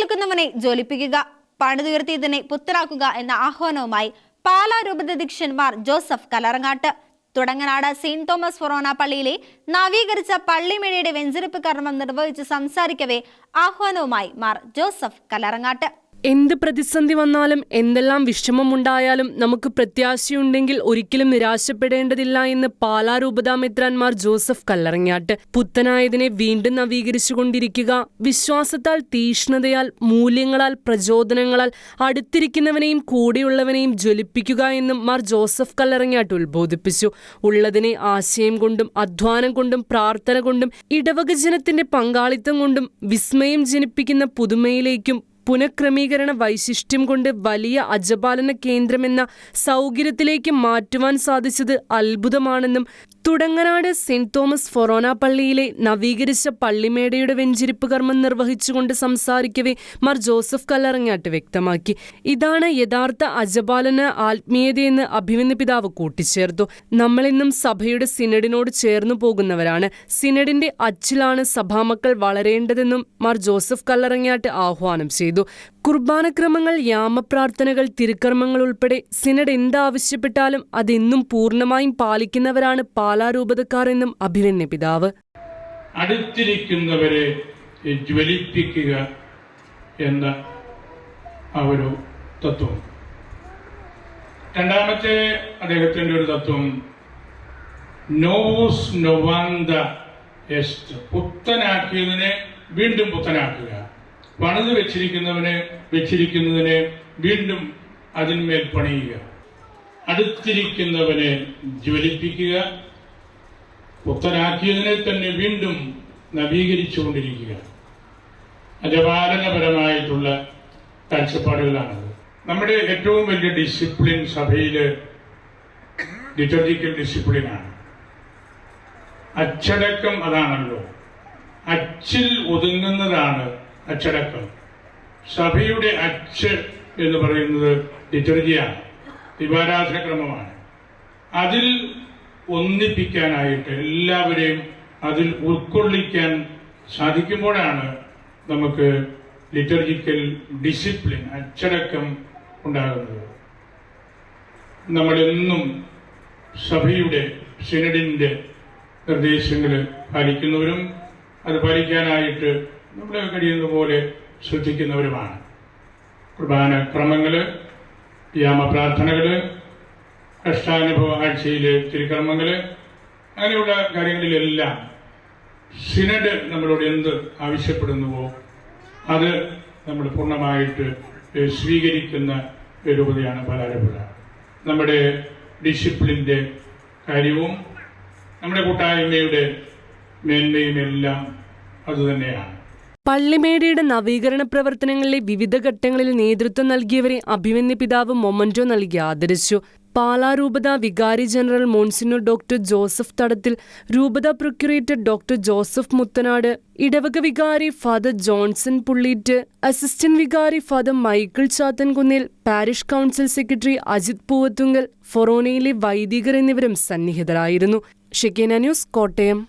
നിൽക്കുന്നവനെ ജ്വലിപ്പിക്കുക പണിതുയർത്തിയതിനെ പുത്തരാക്കുക എന്ന ആഹ്വാനവുമായി Pala രൂപതധ്യക്ഷന്മാർ Joseph Kallarangatt. Thudanganad Saint Thomas forane പള്ളിയിലെ നവീകരിച്ച പള്ളിമേഴയുടെ വെഞ്ചരിപ്പ് കർമ്മം നിർവഹിച്ച് സംസാരിക്കവേ ആഹ്വാനവുമായി മാർ ജോസഫ് കലറങ്ങാട്ട്. എന്ത് പ്രതിസന്ധി വന്നാലും എന്തെല്ലാം വിഷമമുണ്ടായാലും നമുക്ക് പ്രത്യാശയുണ്ടെങ്കിൽ ഒരിക്കലും നിരാശപ്പെടേണ്ടതില്ല എന്ന് പാലാ രൂപതാമിത്രാന്മാർ ജോസഫ് കല്ലറങ്ങാട്ട്. പുത്തനായതിനെ വീണ്ടും നവീകരിച്ചുകൊണ്ടിരിക്കുക. വിശ്വാസത്താൽ തീഷ്ണതയാൽ മൂല്യങ്ങളാൽ പ്രചോദനങ്ങളാൽ അടുത്തിരിക്കുന്നവനെയും കൂടെയുള്ളവനെയും ജ്വലിപ്പിക്കുക എന്നും മാർ ജോസഫ് കല്ലറങ്ങാട്ട് ഉത്ബോധിപ്പിച്ചു. ഉള്ളതിനെ ആശയം കൊണ്ടും അധ്വാനം കൊണ്ടും പ്രാർത്ഥന കൊണ്ടും ഇടവക ജനത്തിന്റെ പങ്കാളിത്തം കൊണ്ടും വിസ്മയം ജനിപ്പിക്കുന്ന പുതുമയിലേക്കും പുനഃക്രമീകരണ വൈശിഷ്ട്യം കൊണ്ട് വലിയ അജപാലന കേന്ദ്രമെന്ന സൗകര്യത്തിലേക്ക് മാറ്റുവാൻ സാധിച്ചത് അത്ഭുതമാണെന്നും തുടങ്ങനാട് സെന്റ് തോമസ് ഫൊറോന പള്ളിയിലെ നവീകരിച്ച പള്ളിമേടയുടെ വെഞ്ചിരിപ്പ് കർമ്മം നിർവഹിച്ചുകൊണ്ട് സംസാരിക്കവേ മാർ ജോസഫ് കല്ലറങ്ങാട്ട് വ്യക്തമാക്കി. ഇതാണ് യഥാർത്ഥ അജപാലന ആത്മീയതയെന്ന് അഭിമന്യ പിതാവ് കൂട്ടിച്ചേർത്തു. നമ്മളിന്നും സഭയുടെ സിനഡിനോട് ചേർന്നു പോകുന്നവരാണ്. സിനഡിന്റെ അച്ചിലാണ് സഭാമക്കൾ വളരേണ്ടതെന്നും മാർ ജോസഫ് കല്ലറങ്ങാട്ട് ആഹ്വാനം ചെയ്തു. കുർബാനക്രമങ്ങൾ യാമപ്രാർത്ഥനകൾ തിരുക്കർമ്മങ്ങൾ ഉൾപ്പെടെ സിനഡ് എന്താവശ്യപ്പെട്ടാലും അതെന്നും പൂർണമായും പാലിക്കുന്നവരാണ് പാലാരൂപതക്കാർ എന്നും അഭിമന്യ പിതാവ്. അടുത്തിരിക്കുന്നവരെ ജ്വലിപ്പിക്കുക എന്ന ആ ഒരു തത്വം. രണ്ടാമത്തെ അദ്ദേഹത്തിന്റെ ഒരു തത്വം നോവൂസ് പുത്തനാക്കിയതിനെ വീണ്ടും പുത്തനാക്കുക പണിത് വെച്ചിരിക്കുന്നവനെ വെച്ചിരിക്കുന്നതിനെ വീണ്ടും അതിന്മേൽ പണിയുക. അടുത്തിരിക്കുന്നവനെ ജ്വലിപ്പിക്കുക. പുത്തനാക്കിയതിനെ തന്നെ വീണ്ടും നവീകരിച്ചുകൊണ്ടിരിക്കുക. അജപാലനപരമായിട്ടുള്ള കാഴ്ചപ്പാടുകളാണത്. നമ്മുടെ ഏറ്റവും വലിയ ഡിസിപ്ലിൻ സഭയിൽ ലിറ്റർജിക്കൽ ഡിസിപ്ലിനാണ്. അച്ചടക്കം അതാണല്ലോ. അച്ചിൽ ഒതുങ്ങുന്നതാണ് അച്ചടക്കം. സഭയുടെ അച്ച് എന്ന് പറയുന്നത് ലിറ്റർജിയാണ് ദിവാരാധനക്രമമാണ് അതിൽ ഒന്നിപ്പിക്കാനായിട്ട് എല്ലാവരെയും അതിൽ ഉൾക്കൊള്ളിക്കാൻ സാധിക്കുമ്പോഴാണ് നമുക്ക് ലിറ്റർജിക്കൽ ഡിസിപ്ലിൻ അച്ചടക്കം ഉണ്ടാകുന്നത്. നമ്മളെന്നും സഭയുടെ സിനഡിന്റെ നിർദ്ദേശങ്ങൾ പാലിക്കുന്നവരും അത് പാലിക്കാനായിട്ട് നമ്മളെ കഴിയുന്ന പോലെ ശ്രദ്ധിക്കുന്നവരുമാണ്. കുർബാന ക്രമങ്ങൾ യാമപ്രാർത്ഥനകൾ കഷ്ടാനുഭവ ആഴ്ചയിലെ തിരുക്രമങ്ങൾ അങ്ങനെയുള്ള കാര്യങ്ങളിലെല്ലാം സിനഡ് നമ്മളോട് എന്ത് ആവശ്യപ്പെടുന്നുവോ അത് നമ്മൾ പൂർണമായിട്ട് സ്വീകരിക്കുന്ന രൂപതയാണ് പലാരപ്പുഴ നമ്മുടെ ഡിസിപ്ലിന്റെ കാര്യവും നമ്മുടെ കൂട്ടായ്മയുടെ മേന്മയും എല്ലാം അതുതന്നെയാണ് പള്ളിമേടയുടെ നവീകരണ പ്രവർത്തനങ്ങളിലെ വിവിധ ഘട്ടങ്ങളിൽ നേതൃത്വം നൽകിയവരെ അഭിമന്യ പിതാവ് മൊമന്റോ നൽകി ആദരിച്ചു. പാലാ രൂപത വികാരി ജനറൽ മോൺസിനോ ഡോക്ടർ ജോസഫ് തടത്തിൽ രൂപത പ്രൊക്യുറേറ്റർ ഡോക്ടർ ജോസഫ് മുത്തനാട് ഇടവക വികാരി ഫാദർ ജോൺസൺ പുള്ളീറ്റ് അസിസ്റ്റന്റ് വികാരി father Michael Chathankunnil parish council secretary Ajith Poovathunkal ഫൊറോനയിലെ വൈദികർ എന്നിവരും സന്നിഹിതരായിരുന്നു. Shekinah news Kottayam.